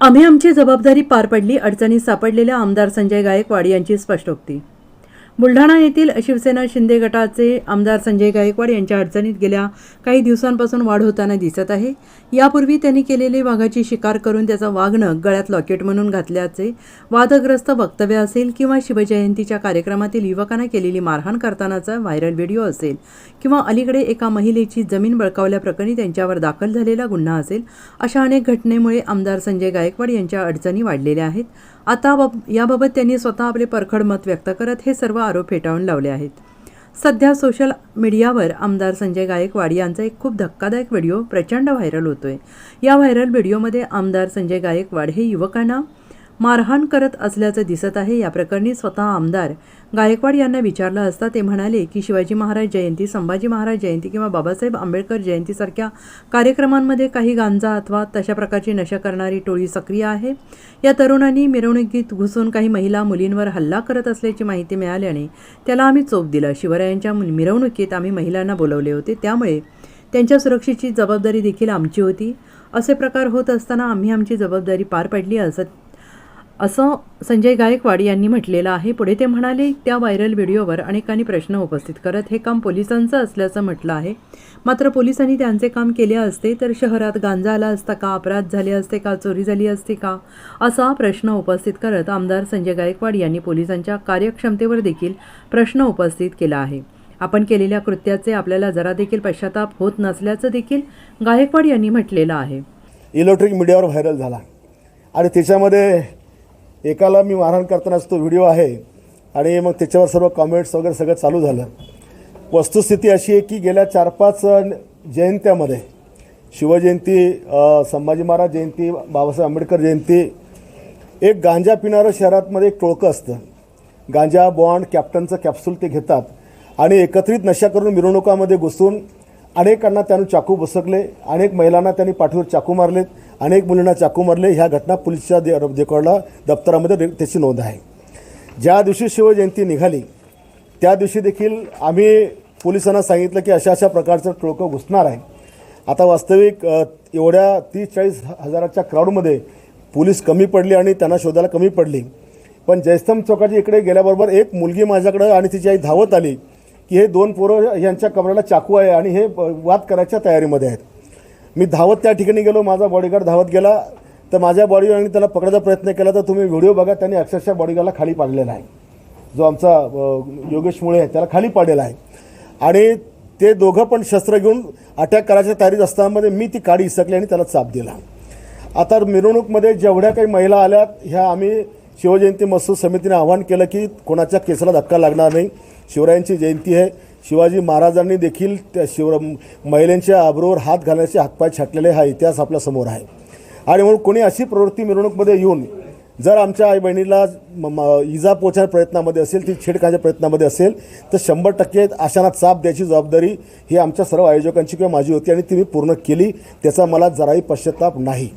आम्ही आमची जबाबदारी पार पडली अडचणीत सापडलेल्या आमदार संजय गायकवाड यांची स्पष्टोक्ती. बुलढाणा येथील शिवसेना शिंदे गटाचे आमदार संजय गायकवाड यांच्या अडचणीत गेल्या काही दिवसांपासून वाढ होताना दिसत आहे. यापूर्वी त्यांनी केलेली वाघाची शिकार करून त्याचा वाघनं गळ्यात लॉकेट म्हणून घातल्याचे वादग्रस्त वक्तव्य असेल किंवा शिवजयंतीच्या कार्यक्रमातील युवकांना केलेली मारहाण करतानाचा व्हायरल व्हिडिओ असेल किंवा अलीकडे एका महिलेची जमीन बळकावल्याप्रकरणी त्यांच्यावर दाखल झालेला गुन्हा असेल अशा अनेक घटनेमुळे आमदार संजय गायकवाड यांच्या अडचणी वाढलेल्या आहेत. आता बाब याबाबत त्यांनी स्वतः आपले परखड मत व्यक्त करत हे सर्व आरोप फेटाळून लावले आहेत. सध्या सोशल मीडियावर आमदार संजय गायकवाड यांचा एक खूप धक्कादायक व्हिडिओ प्रचंड व्हायरल होतोय. या व्हायरल व्हिडिओमध्ये आमदार संजय गायकवाड हे युवकांना मारहाण करत असल्याचं दिसत आहे. या प्रकरणी स्वतः आमदार गायकवाड यांना विचारलं असता ते म्हणाले की शिवाजी महाराज जयंती संभाजी महाराज जयंती किंवा बाबासाहेब आंबेडकर जयंतीसारख्या कार्यक्रमांमध्ये काही गांजा अथवा तशा प्रकारची नशा करणारी टोळी सक्रिय आहे. या तरुणांनी मिरवणुकीत घुसून काही महिला मुलींवर हल्ला करत असल्याची माहिती मिळाल्याने त्याला आम्ही चोप दिला. शिवरायांच्या मिरवणुकीत आम्ही महिलांना बोलवले होते. त्यामुळे त्यांच्या सुरक्षेची जबाबदारी देखील आमची होती. असे प्रकार होत असताना आम्ही आमची जबाबदारी पार पाडली असं असं संजय गायकवाड यांनी म्हटलेलं आहे. पुढे ते म्हणाले त्या व्हायरल व्हिडिओवर अनेकांनी प्रश्न उपस्थित करत हे काम पोलिसांचं असल्याचं म्हटलं आहे. मात्र पोलिसांनी त्यांचे काम केले असते तर शहरात गांजा आला असता का? अपराध झाले असते का? चोरी झाली असती का? असा प्रश्न उपस्थित करत आमदार संजय गायकवाड यांनी पोलिसांच्या कार्यक्षमतेवर देखील प्रश्न उपस्थित केला आहे. आपण केलेल्या कृत्याचे आपल्याला जरा देखील पश्चाताप होत नसल्याचं देखील गायकवाड यांनी म्हटलेलं आहे. इलेक्ट्रिक मीडियावर व्हायरल झाला. आणि त्याच्यामध्ये एकाला मी मारहाण करतानाच तो व्हिडिओ आहे आणि मग त्याच्यावर सर्व कॉमेंट्स वगैरे सगळं चालू झालं. वस्तुस्थिती अशी आहे की गेल्या चार पाच जयंत्यामध्ये शिवजयंती संभाजी महाराज जयंती बाबासाहेब आंबेडकर जयंती एक गांजा पिणारं शहरातमध्ये एक टोळकं असतं. गांजा बॉन्ड कॅप्टनचं कॅप्सूल ते घेतात आणि एकत्रित नशा करून मिरवणुकामध्ये घुसून अनेकांना त्यानं चाकू बसकले अनेक महिलांना त्यांनी पाठीवर चाकू मारलेत. अनेक मुलींना चाकू मारले. ह्या घटना पोलिसच्या दे रेकॉर्डला दप्तरामध्ये त्याची नोंद आहे. ज्या दिवशी शिवजयंती निघाली त्या दिवशी देखील आम्ही पोलिसांना सांगितलं की अशा अशा प्रकारचं टोळकं घुसणार आहे. आता वास्तविक एवढ्या तीस चाळीस हजाराच्या क्राऊडमध्ये पोलीस कमी पडली आणि त्यांना शोधायला कमी पडली. पण जयस्तंभ चौकाच्या इकडे गेल्याबरोबर एक मुलगी माझ्याकडं आणि तिची आई धावत आली की हे दोन पोरं यांच्या कमऱ्याला चाकू आहे आणि हे वाद करायच्या तयारीमध्ये आहेत. मी धावत त्या ठिकाणी गेलो माझा बॉडीगार्ड धावत गेला. तर माझ्या बॉडीगार्डने त्याला पकडायचा प्रयत्न केला तर तुम्ही व्हिडिओ बघा त्यांनी अक्षरशः बॉडीगार्डला खाली पाडलेला आहे. जो आमचा योगेश मुळे आहे त्याला खाली पाडलेला आहे. आणि ते दोघं पण शस्त्र घेऊन अटॅक करायच्या तयारीत असतानामध्ये मी ती काडी इसकली आणि त्याला चाप दिला. आता मिरवणूकमध्ये जेवढ्या काही महिला आल्यात ह्या आम्ही शिवजयंती महोत्सव समितीने आवाहन केलं की कोणाच्या केसाला धक्का लागणार नाही. शिवरायांची जयंती आहे. शिवाजी महाराजांनी देखील त्या शिव महिलांच्या आबरोवर हात घालण्याचे हातपाय छाटलेले हा इतिहास आपल्यासमोर आहे. आणि म्हणून कोणी अशी प्रवृत्ती मिरवणूकमध्ये येऊन जर आमच्या आई बहिणीला इजा पोचण्याच्या प्रयत्नामध्ये असेल ती छेड प्रयत्नामध्ये असेल तर शंभर टक्के अशांना चाप द्यायची जबाबदारी ही आमच्या सर्व आयोजकांची किंवा माझी होती आणि ती मी पूर्ण केली त्याचा मला जराही पश्चाताप नाही.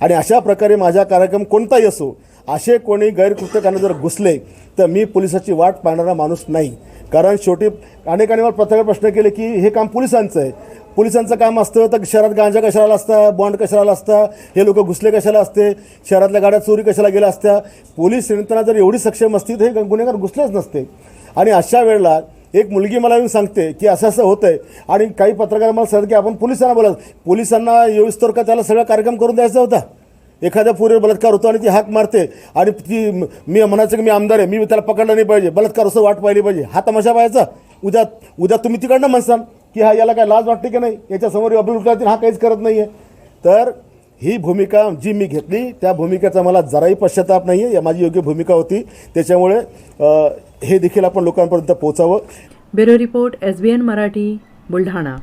आणि अशा प्रकारे माझा कार्यक्रम कोणताही असो असे कोणी गैरकृत्यकांना जर घुसले तर मी पोलिसाची वाट पाहणारा माणूस नाही. कारण शेवटी अनेकांनी मला पत्रकार प्रश्न केले की हे काम पोलिसांचं आहे. पोलिसांचं काम असतं तर शहरात गांजा कशाला असता बॉन्ड कशाला असता हे लोक घुसले कशाला असते शहरातल्या गाड्या चोरी कशाला गेल्या असत्या. पोलीस यंत्रणा जर एवढी सक्षम असती तर हे गुन्हेगार घुसलेच नसते. आणि अशा वेळेला एक मुलगी मला येऊन सांगते की असं असं होतं आहे आणि काही पत्रकार मला सांगतात की आपण पोलिसांना बोला पोलिसांना येऊस तर का त्याला सगळा कार्यक्रम करून द्यायचा होता? एखाद्या पुरे बलात्कार होतो आणि ती हाक मारते आणि ती मी म्हणायचं की मी आमदार आहे मी त्याला पकडलं नाही पाहिजे बलात्कार असं वाट पाहिली पाहिजे. हा तमाशा पाहायचा. उद्या उद्या तुम्ही तिकडनं म्हणसाल की हा याला काय लाज वाटते की नाही? याच्यासमोर अब्दुल उठला हा काहीच करत नाही आहे तर ही भूमिका जी मी घेतली त्या भूमिकेचा मला जराही पश्चाताप नाही आहे या माझी योग्य भूमिका होती. त्याच्यामुळे हे देखील आपण लोकांपर्यंत पोचावं bureau report S B N Marathi Buldhana.